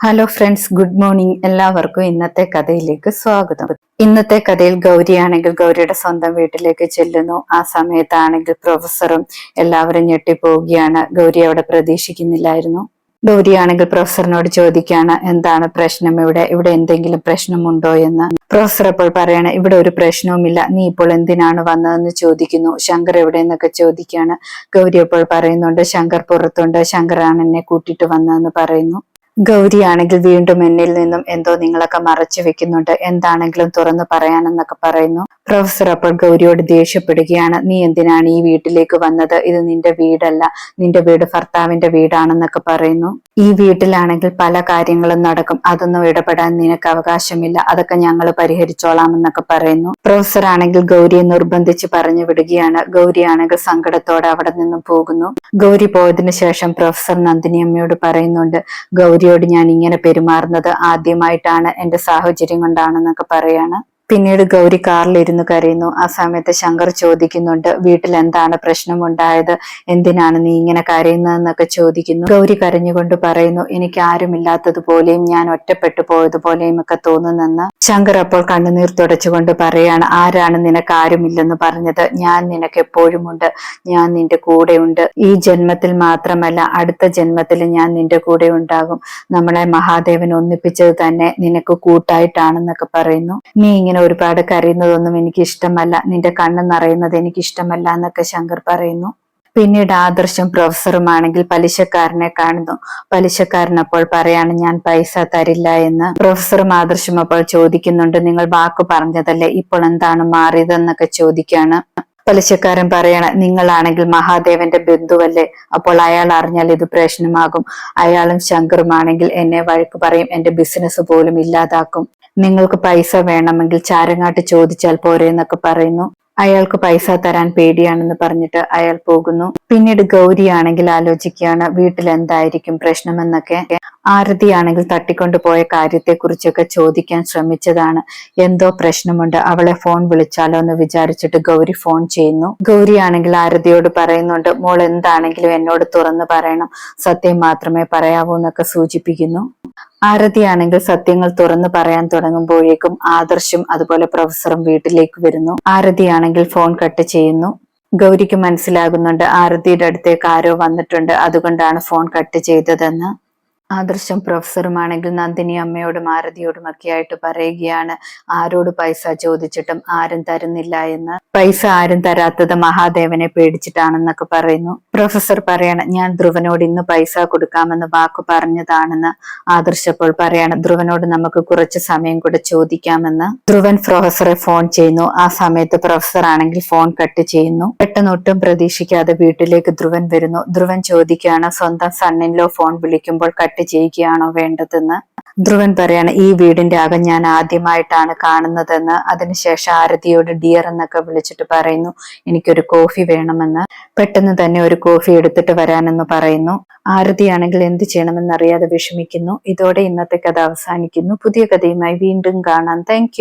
Hello friends good morning എല്ലാവർക്കും ഇന്നത്തെ കഥയിലേക്ക് സ്വാഗതം. ഇന്നത്തെ കഥയിൽ ഗൗരിയാണെങ്കിൽ ഗൗരിയുടെ സ്വന്തം വീട്ടിലേക്ക് ചെല്ലുന്നു. ആ സമയത്താണെങ്കിൽ പ്രൊഫസറും എല്ലാവരും ഞെട്ടിപ്പോവുകയാണ്. ഗൗരി അവിടെ പ്രതീക്ഷിക്കുന്നില്ലായിരുന്നു. ഗൗരിയാണെങ്കിൽ പ്രൊഫസറിനോട് ചോദിക്കുകയാണ് എന്താണ് പ്രശ്നം ഇവിടെ? ഇവിടെ എന്തെങ്കിലും പ്രശ്നമുണ്ടോ എന്ന്? പ്രൊഫസർ അപ്പോൾ പറയാണ് ഇവിടെ ഒരു പ്രശ്നവുമില്ല. നീ ഇപ്പോൾ എന്തിനാണ് വന്നതെന്ന് ചോദിക്കുന്നു. ശങ്കർ എവിടെ എന്നൊക്കെ ചോദിക്കുകയാണ്. ഗൗരി അപ്പോൾ പറയുന്നുണ്ട് ശങ്കർ പുറത്തുണ്ട്. ശങ്കറാണ് എന്നെ കൂട്ടിയിട്ട് വന്നതെന്ന് പറയുന്നു. ഗൗരിയാണെങ്കിൽ വീണ്ടും എന്നിൽ നിന്നും എന്തോ നിങ്ങളൊക്കെ മറച്ചു വെക്കുന്നുണ്ട്. എന്താണെങ്കിലും തുറന്നു പറയാനെന്നൊക്കെ പറയുന്നു. പ്രൊഫസർ അപ്പോൾ ഗൗരിയോട് ദേഷ്യപ്പെടുകയാണ്. നീ എന്തിനാണ് ഈ വീട്ടിലേക്ക് വന്നത്? ഇത് നിന്റെ വീടല്ല. നിന്റെ വീട് ഭർത്താവിന്റെ വീടാണെന്നൊക്കെ പറയുന്നു. ഈ വീട്ടിലാണെങ്കിൽ പല കാര്യങ്ങളും നടക്കും. അതൊന്നും ഇടപെടാൻ നിനക്ക് അവകാശമില്ല. അതൊക്കെ ഞങ്ങൾ പരിഹരിച്ചോളാം എന്നൊക്കെ പറയുന്നു. പ്രൊഫസർ ആണെങ്കിൽ ഗൗരിയെ നിർബന്ധിച്ച് പറഞ്ഞു വിടുകയാണ്. ഗൗരി ആണെങ്കിൽ സങ്കടത്തോടെ അവിടെ നിന്നും പോകുന്നു. ഗൗരി പോയതിനു ശേഷം പ്രൊഫസർ നന്ദിനി അമ്മയോട് പറയുന്നുണ്ട് ഗൗരിയോട് ഞാൻ ഇങ്ങനെ പെരുമാറുന്നത് ആദ്യമായിട്ടാണ് എന്റെ സാഹചര്യം കൊണ്ടാണെന്നൊക്കെ പറയാണ്. പിന്നീട് ഗൗരി കാറിലിരുന്ന് കരയുന്നു. ആ സമയത്ത് ശങ്കർ ചോദിക്കുന്നുണ്ട് വീട്ടിൽ എന്താണ് പ്രശ്നമുണ്ടായത്? എന്തിനാണ് നീ ഇങ്ങനെ കരയുന്നതെന്നൊക്കെ ചോദിക്കുന്നു ഗൗരി കരഞ്ഞുകൊണ്ട് പറയുന്നു എനിക്ക് ആരുമില്ലാത്തതുപോലെയും ഞാൻ ഒറ്റപ്പെട്ടു പോയതുപോലെയും ഒക്കെ തോന്നുന്നെന്ന് ശങ്കർ അപ്പോൾ കണ്ണുനീർ തുടച്ചുകൊണ്ട് പറയാണ് ആരാണ് നിനക്ക് ആരുമില്ലെന്ന് പറഞ്ഞത്? ഞാൻ നിനക്ക് എപ്പോഴും ഉണ്ട് ഞാൻ നിന്റെ കൂടെ ഉണ്ട് ഈ ജന്മത്തിൽ മാത്രമല്ല അടുത്ത ജന്മത്തിൽ ഞാൻ നിന്റെ കൂടെ ഉണ്ടാകും നമ്മളെ മഹാദേവൻ ഒന്നിപ്പിച്ചത് തന്നെ നിനക്ക് കൂട്ടായിട്ടാണെന്നൊക്കെ പറയുന്നു. നീ ഇങ്ങനെ ഇങ്ങനെ ഒരുപാട് കരയുന്നതൊന്നും എനിക്ക് ഇഷ്ടമല്ല നിന്റെ കണ്ണ് നിറയുന്നത് എനിക്ക് ഇഷ്ടമല്ല എന്നൊക്കെ ശങ്കർ പറയുന്നു. പിന്നീട് ആദർശം പ്രൊഫസറുമാണെങ്കിൽ പലിശക്കാരനെ കാണുന്നു. പലിശക്കാരൻ അപ്പോൾ പറയാണ് ഞാൻ പൈസ തരില്ല എന്ന്. പ്രൊഫസറും ആദർശം അപ്പോൾ ചോദിക്കുന്നുണ്ട് നിങ്ങൾ വാക്ക് പറഞ്ഞതല്ലേ? ഇപ്പോൾ എന്താണ് മാറിയതെന്നൊക്കെ ചോദിക്കാണ്. പലിശക്കാരൻ പറയണ നിങ്ങളാണെങ്കിൽ മഹാദേവന്റെ ബന്ധുവല്ലേ? അപ്പോൾ അയാൾ അറിഞ്ഞാൽ ഇത് പ്രശ്നമാകും. അയാളും ശങ്കറുമാണെങ്കിൽ എന്നെ വഴക്ക് പറയും എന്റെ ബിസിനസ് പോലും ഇല്ലാതാക്കും. നിങ്ങൾക്ക് പൈസ വേണമെങ്കിൽ ചാരങ്ങാട്ട് ചോദിച്ചാൽ പോരെ എന്നൊക്കെ പറയുന്നു. അയാൾക്ക് പൈസ തരാൻ പേടിയാണെന്ന് പറഞ്ഞിട്ട് അയാൾ പോകുന്നു. പിന്നീട് ഗൗരിയാണെങ്കിൽ ആലോചിക്കുകയാണ് വീട്ടിൽ എന്തായിരിക്കും പ്രശ്നമെന്നൊക്കെ. ആരതിയാണെങ്കിൽ കാര്യത്തെ കാര്യത്തെക്കുറിച്ചൊക്കെ ചോദിക്കാൻ ശ്രമിച്ചതാണ്. എന്തോ പ്രശ്നമുണ്ട് അവളെ ഫോൺ വിളിച്ചാലോ എന്ന് വിചാരിച്ചിട്ട് ഗൗരി ഫോൺ ചെയ്യുന്നു. ഗൗരിയാണെങ്കിൽ ആരതിയോട് പറയുന്നുണ്ട് മോൾ എന്താണെങ്കിലും എന്നോട് തുറന്നു പറയണം. സത്യം മാത്രമേ പറയാവൂ എന്നൊക്കെ സൂചിപ്പിക്കുന്നു. ആരതിയാണെങ്കിൽ സത്യങ്ങൾ തുറന്നു പറയാൻ തുടങ്ങുമ്പോഴേക്കും ആദർശും അതുപോലെ പ്രൊഫസറും വീട്ടിലേക്ക് വരുന്നു. ആരതിയാണെങ്കിൽ ഫോൺ കട്ട് ചെയ്യുന്നു. ഗൗരിക്ക് മനസ്സിലാകുന്നുണ്ട് ആരതിയുടെ അടുത്തേക്ക് ആരോ വന്നിട്ടുണ്ട്. അതുകൊണ്ടാണ് ഫോൺ കട്ട് ചെയ്തതെന്ന്. ആദർശം പ്രൊഫസറുമാണെങ്കിൽ നന്ദിനി അമ്മയോടും ആരതിയോടും ഒക്കെ ആയിട്ട് പറയുകയാണ്. ആരോട് പൈസ ചോദിച്ചിട്ടും ആരും തരുന്നില്ല എന്ന്. പൈസ ആരും തരാത്തത് മഹാദേവനെ പേടിച്ചിട്ടാണെന്നൊക്കെ പറയുന്നു. പ്രൊഫസർ പറയാണ് ഞാൻ ധ്രുവനോട് ഇന്ന് പൈസ കൊടുക്കാമെന്ന് വാക്ക് പറഞ്ഞതാണെന്ന്. ആദർശപ്പോൾ പറയാണ് ധ്രുവനോട് നമുക്ക് കുറച്ച് സമയം കൂടെ ചോദിക്കാമെന്ന്. ധ്രുവൻ പ്രൊഫസറെ ഫോൺ ചെയ്യുന്നു. ആ സമയത്ത് പ്രൊഫസർ ആണെങ്കിൽ ഫോൺ കട്ട് ചെയ്യുന്നു. പെട്ടെന്ന് ഒട്ടും പ്രതീക്ഷിക്കാതെ വീട്ടിലേക്ക് ധ്രുവൻ വരുന്നു. ധ്രുവൻ ചോദിക്കുകയാണ് സ്വന്തം സണ്ണിൻലോ ഫോൺ വിളിക്കുമ്പോൾ കട്ട് കട്ട് ചെയ്യുകയാണോ വേണ്ടതെന്ന്? ധ്രുവൻ പറയാണ് ഈ വീടിന്റെ അകം ഞാൻ ആദ്യമായിട്ടാണ് കാണുന്നതെന്ന്. അതിനുശേഷം ആരതിയോട് ഡിയർ എന്നൊക്കെ വിളിച്ചിട്ട് പറയുന്നു എനിക്കൊരു കോഫി വേണമെന്ന്. പെട്ടെന്ന് തന്നെ ഒരു കോഫി എടുത്തിട്ട് വരാനെന്ന് പറയുന്നു. ആരതിയാണെങ്കിൽ എന്ത് ചെയ്യണമെന്ന് അറിയാതെ വിഷമിക്കുന്നു. ഇതോടെ ഇന്നത്തെ കഥ അവസാനിക്കുന്നു. പുതിയ കഥയുമായി വീണ്ടും കാണാം. താങ്ക്